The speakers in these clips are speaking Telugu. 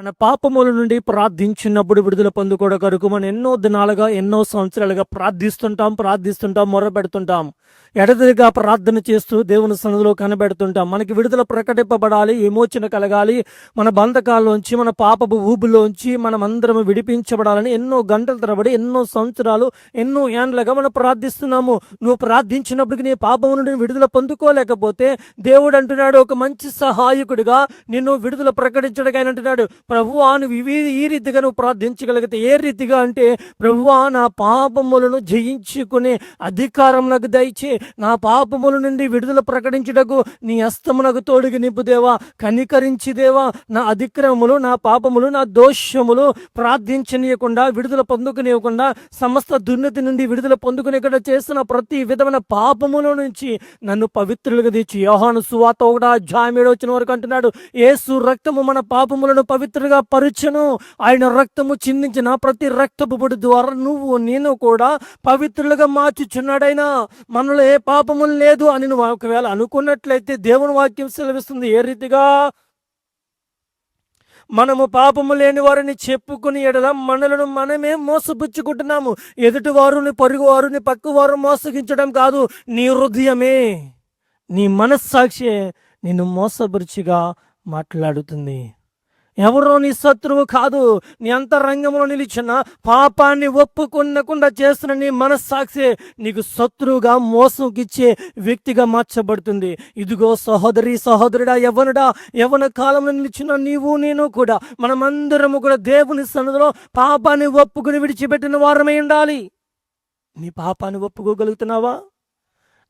మన పాపముల నుండి ప్రార్థించినప్పుడు విడుదల పొందుకోవడం కొరకు మనం ఎన్నో దినాలుగా ఎన్నో సంవత్సరాలుగా ప్రార్థిస్తుంటాం ప్రార్థిస్తుంటాం మొరపెడుతుంటాం. ఎడతెరిగా ప్రార్థన చేస్తూ దేవుని సన్నిధిలో కనబెడుతుంటాం. మనకి విడుదల ప్రకటింపబడాలి విమోచన కలగాలి. మన బంధకాల్లోంచి మన పాపపు ఊబులోంచి మనం అందరం విడిపించబడాలని ఎన్నో గంటల తరబడి ఎన్నో సంవత్సరాలు ఎన్నో ఏండ్లుగా మనం ప్రార్థిస్తున్నాము. నువ్వు ప్రార్థించినప్పటికీ నీ పాపం నుండి విడుదల పొందుకోలేకపోతే దేవుడు అంటున్నాడు ఒక మంచి సహాయకుడిగా నిన్ను విడుదల ప్రకటించడానికి ఆయన అంటున్నాడు. ప్రభువా నువ్వు ఈ రీతిగా నువ్వు ప్రార్థించగలిగితే ఏ రీతిగా అంటే ప్రభువా నా పాపములను జయించుకునే అధికారం నాకు దయచే నా పాపముల నుండి విడుదల ప్రకటించుటకు నీ హస్తమునకు తోడుగి నింపుదేవా కనికరించిదేవా నా అధిక్రమములు నా పాపములు నా దోషములు ప్రార్థించనీయకుండా విడుదల పొందుకునివ్వకుండా సమస్త దుర్నతి నుండి విడుదల పొందుకునేకుండా చేస్తున్న ప్రతి విధమైన పాపముల నుంచి నన్ను పవిత్రులుగా తీర్చి. యోహాను సువాత ఒకటా జామేడు వచ్చిన వరకు అంటున్నాడు ఏసు రక్తము మన పాపములను పవిత్ర పవిత్రగా పరుచును. ఆయన రక్తము చిందించిన ప్రతి రక్తపుబడి ద్వారా నువ్వు నేను కూడా పవిత్రులుగా మార్చుచున్నాడైనా. మనలో ఏ పాపము లేదు అని నువ్వు ఒకవేళ అనుకున్నట్లయితే దేవుని వాక్యం సెలవిస్తుంది. ఏ రీతిగా? మనము పాపము లేని వారిని చెప్పుకుని ఎడల మనలను మనమే మోసపుచ్చుకుంటున్నాము. ఎదుటి వారిని పొరుగు వారిని పక్క వారు మోసగించడం కాదు. నీ హృదయమే నీ మనస్సాక్షి నిన్ను మోసపరిచిగా మాట్లాడుతుంది. ఎవరో నీ శత్రువు కాదు. నీ అంతరంగంలో నిలిచిన పాపాన్ని ఒప్పుకున్నకుండా చేస్తున్న నీ మనస్సాక్షి నీకు శత్రువుగా మోసంకిచ్చే వ్యక్తిగా మార్చబడుతుంది. ఇదిగో సహోదరి సహోదరుడా ఎవనుడా ఎవన కాలంలో నిలిచిన నీవు నేను కూడా మనమందరము కూడా దేవుని సన్నిధిలో పాపాన్ని ఒప్పుకుని విడిచిపెట్టిన వారమై ఉండాలి. నీ పాపాన్ని ఒప్పుకోగలుగుతున్నావా?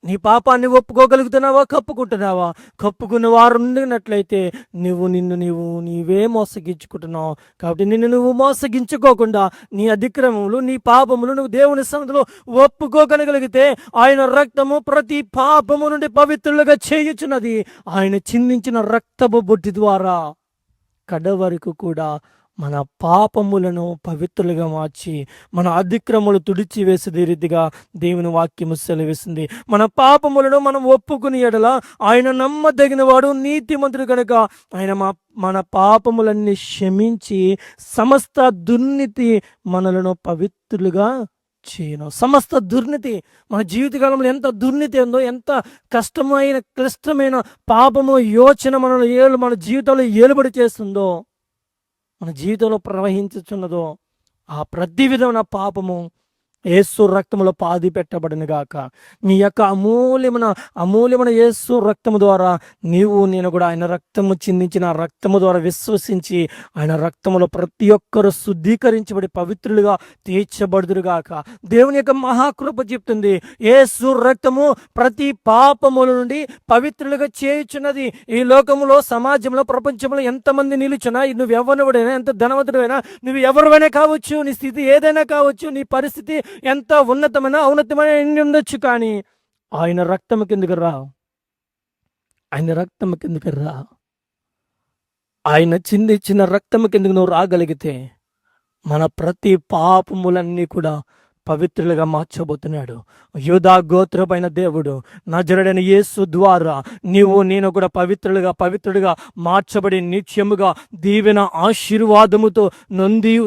నీ పాపాన్ని ఒప్పుకోగలుగుతున్నావా? కప్పుకుంటున్నావా? కప్పుకున్న వారు ఉండినట్లయితే నువ్వు నిన్ను నీవు నీవే మోసగించుకుంటున్నావు. కాబట్టి నిన్ను నువ్వు మోసగించుకోకుండా నీ అధిక్రమములు నీ పాపములు నువ్వు దేవుని సన్నిధిలో ఒప్పుకోగలగలిగితే ఆయన రక్తము ప్రతి పాపము నుండి పవిత్రులుగా చేయుచున్నది. ఆయన చిందించిన రక్తపు బొట్టి ద్వారా కడ వరకు కూడా మన పాపములను పవిత్రులుగా మార్చి మన అధిక్రములు తుడిచివేసేది రీతిగా దేవుని వాక్యము సెలవేసింది మన పాపములను మనం ఒప్పుకుని ఎడల ఆయన నమ్మదగిన వాడు నీతిమంతుడు కనుక ఆయన మా మన పాపములన్నీ క్షమించి సమస్త దుర్నీతి మనలను పవిత్రులుగా చేయను. సమస్త దుర్నీతి మన జీవితకాలంలో ఎంత దుర్నీతి ఉందో ఎంత కష్టమైన క్లిష్టమైన పాపము యోచన మనలో ఏలు మన జీవితంలో ఏలుబడి చేస్తుందో మన జీవితంలో ప్రవహించుచున్నదో ఆ ప్రతి విధమైన పాపము ఏసు రక్తములో పాది పెట్టబడిన గాక. నీ యొక్క అమూల్యమైన అమూల్యమైన ఏసు రక్తము ద్వారా నీవు నేను కూడా ఆయన రక్తము చిందించిన రక్తము ద్వారా విశ్వసించి ఆయన రక్తములో ప్రతి ఒక్కరు శుద్ధీకరించబడి పవిత్రులుగా తీర్చబడుదురుగాక దేవుని యొక్క మహాకృప చెప్తుంది. ఏసు రక్తము ప్రతి పాపముల నుండి పవిత్రులుగా చేయుచున్నది. ఈ లోకములో సమాజంలో ప్రపంచంలో ఎంతమంది నిలుచున్నా నువ్వు ఎవరినైనా ఎంత ధనవంతుడైనా నువ్వు ఎవరివైనా కావచ్చు నీ స్థితి ఏదైనా కావచ్చు నీ పరిస్థితి ఎంత ఉన్నతమైన ఔన్నతమైన ఎన్ని ఉండొచ్చు కానీ ఆయన రక్తం కిందకి రా. ఆయన రక్తం కిందకి రా. ఆయన చిందిచ్చిన రక్తం కిందకి నువ్వు రాగలిగితే మన ప్రతి పాపములన్నీ కూడా పవిత్రులుగా మార్చబోతున్నాడు. యూదా గోత్రమైన దేవుడు నజరుడైన యేసు ద్వారా నీవు నేను కూడా పవిత్రులుగా పవిత్రుడిగా మార్చబడి నిత్యముగా దీవెన ఆశీర్వాదముతో నొంది